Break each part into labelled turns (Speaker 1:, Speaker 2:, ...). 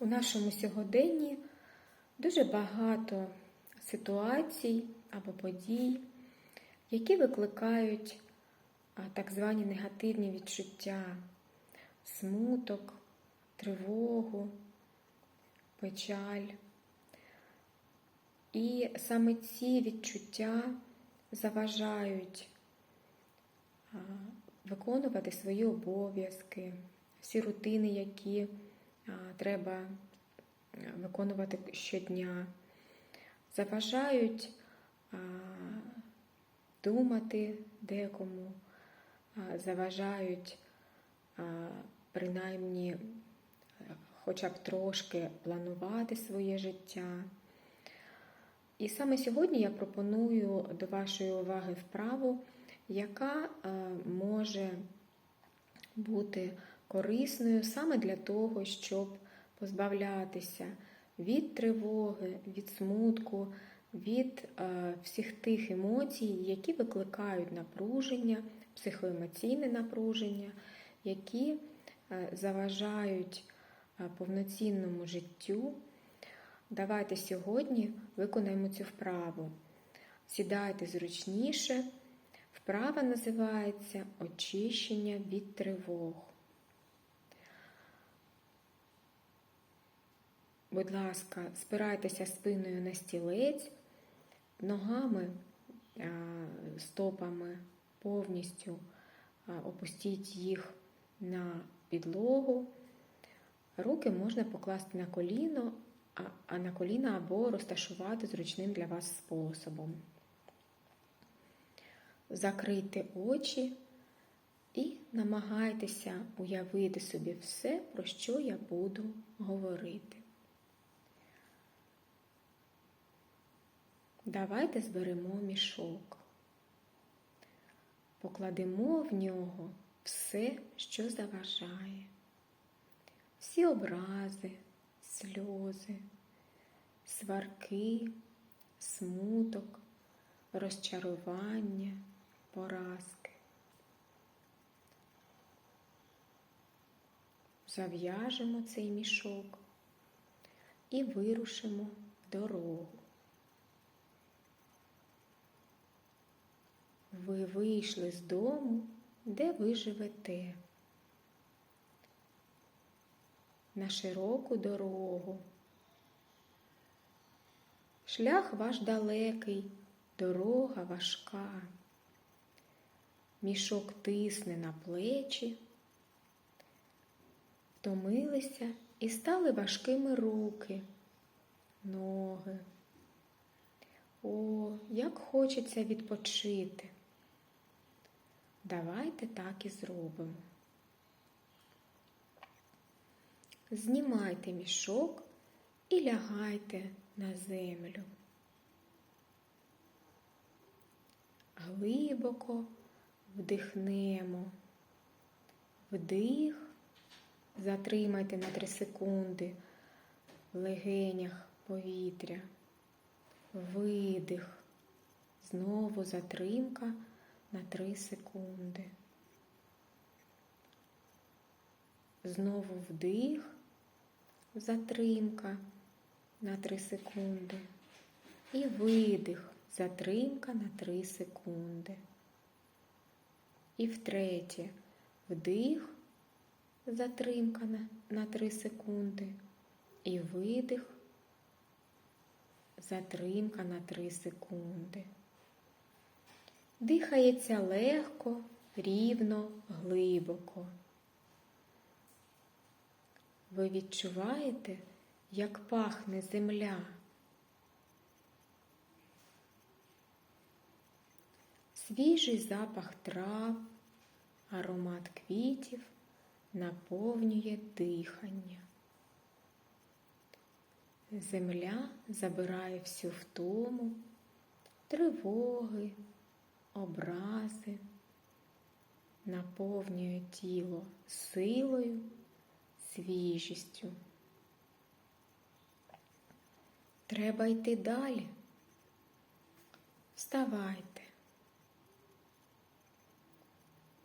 Speaker 1: У нашому сьогоденні дуже багато ситуацій або подій, які викликають так звані негативні відчуття, смуток, тривогу, печаль. І саме ці відчуття заважають виконувати свої обов'язки, всі рутини, які треба е, виконувати щодня, заважають думати декому, заважають принаймні е, хоча б трошки планувати своє життя. І саме сьогодні я пропоную до вашої уваги вправу, яка е, може бути корисною саме для того, щоб позбавлятися від тривоги, від смутку, від е, всіх тих емоцій, які викликають напруження, психоемоційне напруження, які е, заважають е, повноцінному життю. Давайте сьогодні виконаємо цю вправу. Сідайте зручніше. Вправа називається очищення від тривог. Будь ласка, спирайтеся спиною на стілець, ногами, стопами повністю опустіть їх на підлогу. Руки можна покласти на коліно, а на коліна або розташувати зручним для вас способом. Закрийте очі і намагайтеся уявити собі все, про що я буду говорити. Давайте зберемо мішок, покладемо в нього все, що заважає, всі образи, сльози, сварки, смуток, розчарування, поразки. Зав'яжемо цей мішок і вирушимо в дорогу. Ви вийшли з дому, де ви живете, на широку дорогу. Шлях ваш далекий, дорога важка, мішок тисне на плечі, втомилися і стали важкими руки, ноги. О, як хочеться відпочити. Давайте так і зробимо. Знімайте мішок і лягайте на землю. Глибоко вдихнемо. Вдих, затримайте на 3 секунди в легенях повітря. Видих. Знову затримка на 3 секунди. Знову вдих, затримка на 3 секунди. І видих, затримка на 3 секунди. І втретє, вдих, затримка на, 3 секунди. І видих, затримка на 3 секунди. Дихається легко, рівно, глибоко. Ви відчуваєте, як пахне земля. Свіжий запах трав, аромат квітів наповнює дихання. Земля забирає всю втому, тривоги, образи, наповнює тіло силою, свіжістю. Треба йти далі. Вставайте.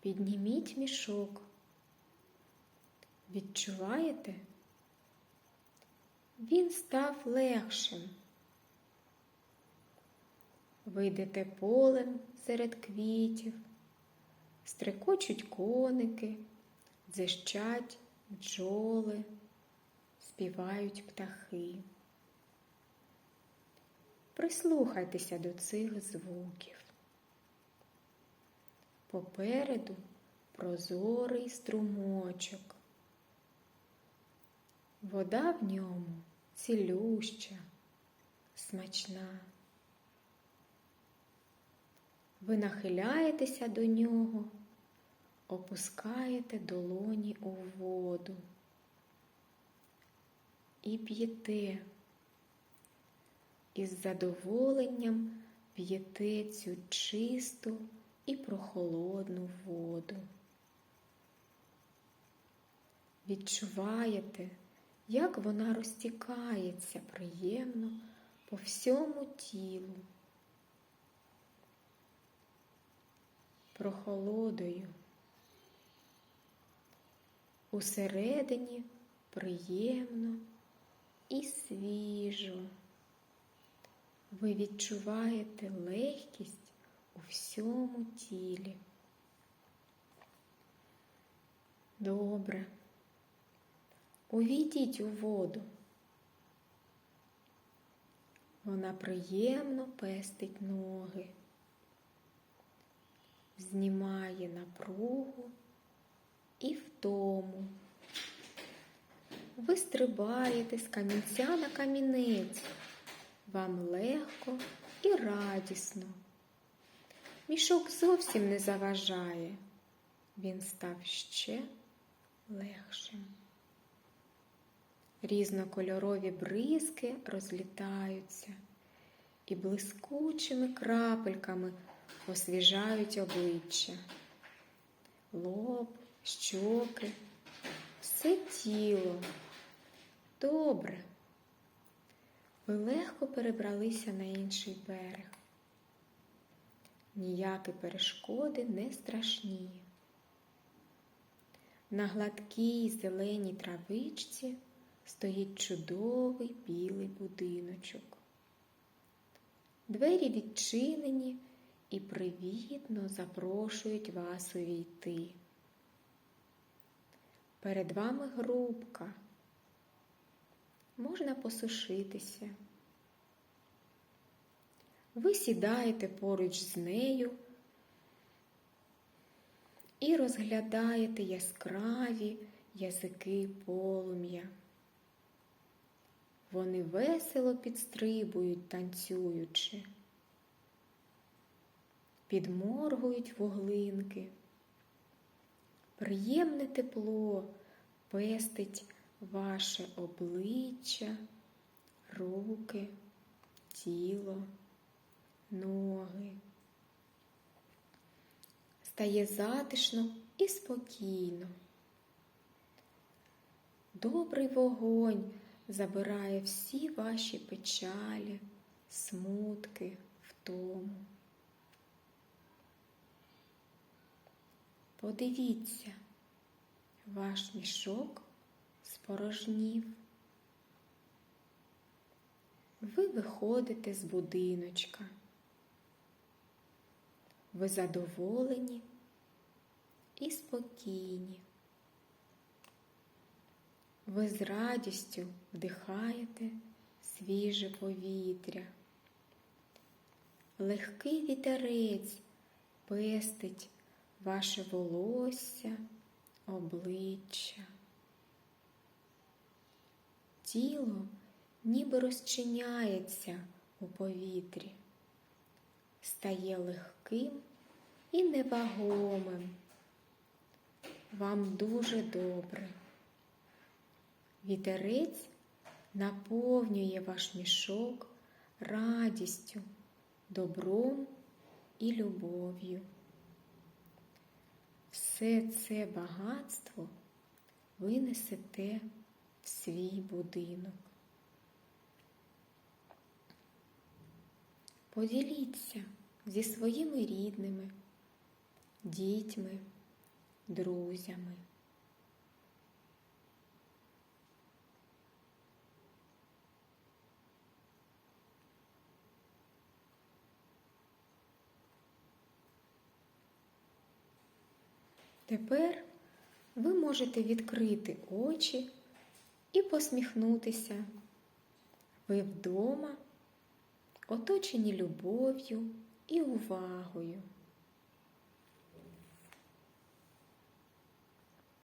Speaker 1: Підніміть мішок. Відчуваєте, він став легшим. Ви йдете полем серед квітів, стрекочуть коники, дзищать бджоли, співають птахи. Прислухайтеся до цих звуків. Попереду прозорий струмочок. Вода в ньому цілюща, смачна. Ви нахиляєтеся до нього, опускаєте долоні у воду і п'єте. Із задоволенням п'єте цю чисту і прохолодну воду. Відчуваєте, як вона розтікається приємно по всьому тілу, прохолодою. Усередині приємно і свіжо. Ви відчуваєте легкість у всьому тілі. Добре. Увійдіть у воду. Вона приємно пестить ноги, знімає напругу і втому. Ви стрибаєте з камінця на камінець. Вам легко і радісно. Мішок зовсім не заважає, він став ще легшим. Різнокольорові бризки розлітаються і блискучими крапельками освіжають обличчя, лоб, щоки, все тіло. Добре. Ви легко перебралися на інший берег. Ніякі перешкоди не страшні. На гладкій зеленій травичці стоїть чудовий білий будиночок. Двері відчинені і привітно запрошують вас увійти. Перед вами грубка. Можна посушитися. Ви сідаєте поруч з нею і розглядаєте яскраві язики полум'я. Вони весело підстрибують, танцюючи, підморгують вуглинки. Приємне тепло пестить ваше обличчя, руки, тіло, ноги. Стає затишно і спокійно. Добрий вогонь забирає всі ваші печалі, смутки, втому. Подивіться, ваш мішок спорожнів. Ви виходите з будиночка. Ви задоволені і спокійні. Ви з радістю вдихаєте свіже повітря. Легкий вітерець пестить ваше волосся, обличчя. Тіло ніби розчиняється у повітрі, стає легким і невагомим. Вам дуже добре. Вітерець наповнює ваш мішок радістю, добром і любов'ю. Все це багатство ви несете в свій будинок. Поділіться зі своїми рідними, дітьми, друзями. Тепер ви можете відкрити очі і посміхнутися. Ви вдома, оточені любов'ю і увагою.